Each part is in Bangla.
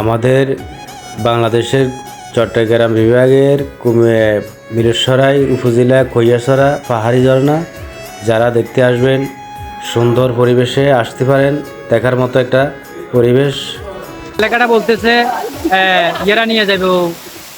আমাদের বাংলাদেশের চট্টগ্রাম বিভাগের কুমে মিরেশ্বরাই উপজেলা খৈয়াছড়া পাহাড়ি ঝর্ণা। যারা দেখতে আসবেন সুন্দর পরিবেশে আসতে পারেন দেখার মতো একটা পরিবেশ। এলাকাটা বলতেছে ইয়েরা নিয়ে যাবে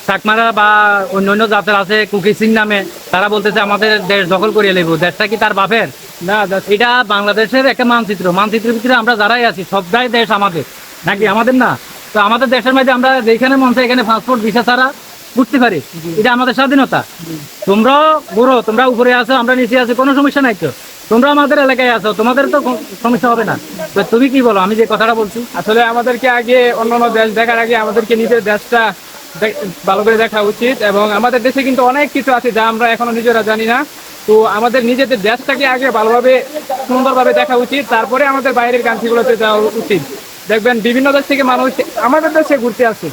চাকমারা বা অন্য অন্য জাতের আছে কুকি সিং নামে। তারা বলতেছে আমাদের দেশ দখল করিয়ে নেব দেশটা কি তার বাপের? না। এটা বাংলাদেশের একটা মানচিত্র। মানচিত্রের ভিতরে আমরা যারাই আছি সবটাই দেশ আমাদের। নাকি আমাদের না? তো আমাদের দেশের মধ্যে আমরা যেখানে মন চাই এখানে পাসপোর্ট ভিসা ছাড়া বুঝতে পারি। এটা আমাদের স্বাধীনতা। তোমরাও বড় তোমরা উপরে আছো আমরা নিচে আছি কোনো সমস্যা নাই তো। তোমরা আমাদের এলাকায় আছো তোমাদের তো সমস্যা হবে না। তো তুমি কি বলো? আমি যে কথাটা বলছি। আসলে আমাদেরকে আগে অন্যান্য দেশ দেখার আগে আমাদেরকে নিজের দেশটা ভালো করে দেখা উচিত এবং আমাদের দেশে কিন্তু অনেক কিছু আছে যা আমরা এখনও নিজেরা জানি না। তো আমাদের নিজেদের দেশটাকে আগে ভালোভাবে সুন্দরভাবে দেখা উচিত তারপরে আমাদের বাইরের কান্ট্রিগুলোতে যাওয়া উচিত। দেখবেন বিভিন্ন দেশ থেকে মানুষ, আমাদের দেশে ঘুরতে আসে।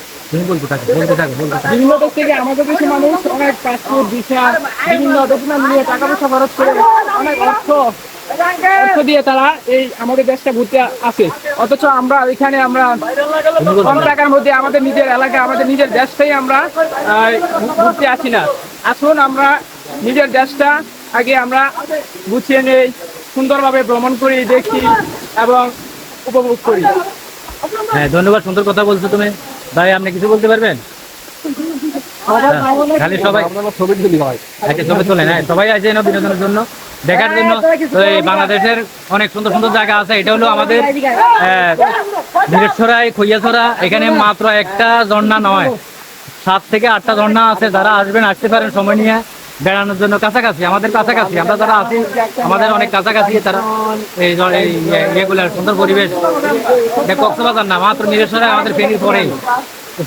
বিভিন্ন দেশ থেকে আমাদের দেশে মানুষ অনেক পাসপোর্ট বিভিন্ন নিয়ে টাকা পয়সা অনেক অর্থ অর্থ দিয়ে তারা এই আমাদের দেশটা ঘুরতে আসে। অথচ আমরা এখানে আমরা কম টাকার মধ্যে আমাদের নিজের এলাকা, আমাদের নিজের দেশটাই আমরা ঘুরতে আসি না। আসুন আমরা নিজের দেশটা আগে আমরা গুছিয়ে নেই, সুন্দরভাবে ভ্রমণ করি, দেখি এবং উপভোগ করি। হ্যাঁ ধন্যবাদ সুন্দর কথা বলছো তুমি। ভাই আপনি কিছু বলতে পারবেন? হ্যাঁ, খালি সবাই ছবি তুলি হয়। ছবি তোলেন হ্যাঁ সবাই আছে না বিনোদনের জন্য। দেখার জন্য এই বাংলাদেশের অনেক সুন্দর সুন্দর জায়গা আছে। এটা হলো আমাদের বীরেশ্বরাই খৈয়াছড়া। এখানে মাত্র একটা ঝর্ণা নয় সাত থেকে আটটা ঝর্ণা আছে। যারা আসবেন আসতে পারেন সময় নিয়ে। বেড়ানোর জন্য কাছাকাছি, আমাদের কাছাকাছি, আমরা যারা আছি, আমাদের অনেক কাছাকাছি, তারা এই ইয়ে- ইয়েগুলার সুন্দর পরিবেশ। কক্সবাজার না, মাত্র নিজস্বরে আমাদের ফেরির পরেই।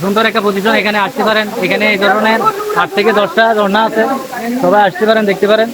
সুন্দর একটা পজিশন এখানে আসতে পারেন। এখানে এই ধরনের আট থেকে দশটা ঝর্ণা আছে। সবাই আসতে পারেন, দেখতে পারেন।